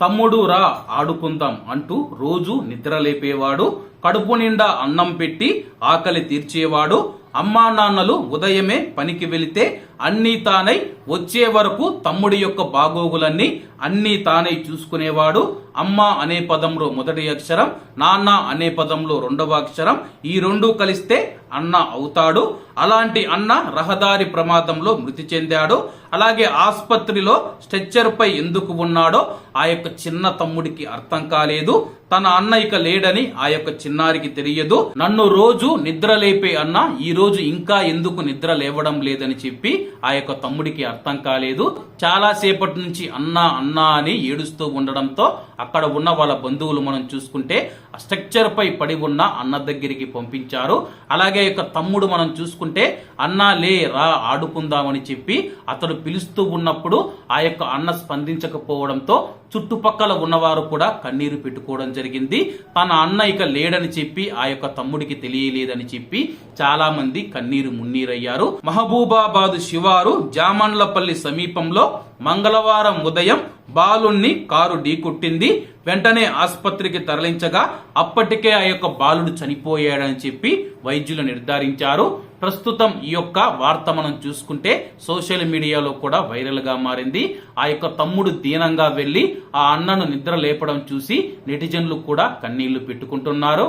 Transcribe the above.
తమ్ముడు రా ఆడుకుందాం అంటూ రోజు నిద్ర లేపేవాడు కడుపు నిండా అన్నం పెట్టి ఆకలి తీర్చేవాడు. అమ్మా నాన్నలు ఉదయమే పనికి వెళితే అన్నీ తానై వచ్చే వరకు తమ్ముడి యొక్క బాగోగులన్నీ అన్నీ తానై చూసుకునేవాడు. అమ్మ అనే పదంలో మొదటి అక్షరం నాన్న అనే పదంలో రెండవ అక్షరం ఈ రెండు కలిస్తే అన్న అవుతాడు. అలాంటి అన్న రహదారి ప్రమాదంలో మృతి చెందాడు. అలాగే ఆసుపత్రిలో స్ట్రెచ్చర్పై ఎందుకు ఉన్నాడో ఆ యొక్క చిన్న తమ్ముడికి అర్థం కాలేదు. తన అన్న ఇక లేడని ఆ యొక్క చిన్నారికి తెలియదు. నన్ను రోజు నిద్ర లేపే అన్న ఈ రోజు ఇంకా ఎందుకు నిద్ర లేవడం లేదని చెప్పి ఆ యొక్క తమ్ముడికి అర్థం కాలేదు. చాలా సేపటి నుంచి అన్నా అన్నా అని ఏడుస్తూ ఉండడంతో అక్కడ ఉన్న వాళ్ళ బంధువులు మనం చూసుకుంటే స్ట్రక్చర్ పై పడి ఉన్న అన్న దగ్గరికి పంపించారు. అలాగే యొక్క తమ్ముడు మనం చూసుకుంటే అన్నా లే రా ఆడుకుందామని చెప్పి అతడు పిలుస్తూ ఉన్నప్పుడు ఆ యొక్క అన్న స్పందించకపోవడంతో చుట్టుపక్కల ఉన్నవారు కూడా కన్నీరు పెట్టుకోవడం జరిగింది. తన అన్న ఇక లేడని చెప్పి ఆ యొక్క తమ్ముడికి తెలియలేదని చెప్పి చాలా మంది కన్నీరు మున్నీరయ్యారు. మహబూబాబాద్ శివారు జామన్లపల్లి సమీపంలో మంగళవారం ఉదయం బాలుణ్ణి కారు ఢీకొట్టింది. వెంటనే ఆసుపత్రికి తరలించగా అప్పటికే ఆ యొక్క బాలుడు చనిపోయాడని చెప్పి వైద్యులు నిర్ధారించారు. ప్రస్తుతం ఈ యొక్క వార్త మనం చూసుకుంటే సోషల్ మీడియాలో కూడా వైరల్గా మారింది. ఆ యొక్క తమ్ముడు దీనంగా వెళ్ళి ఆ అన్నను నిద్ర లేపడం చూసి నెటిజన్లు కూడా కన్నీళ్ళు పెట్టుకుంటున్నారు.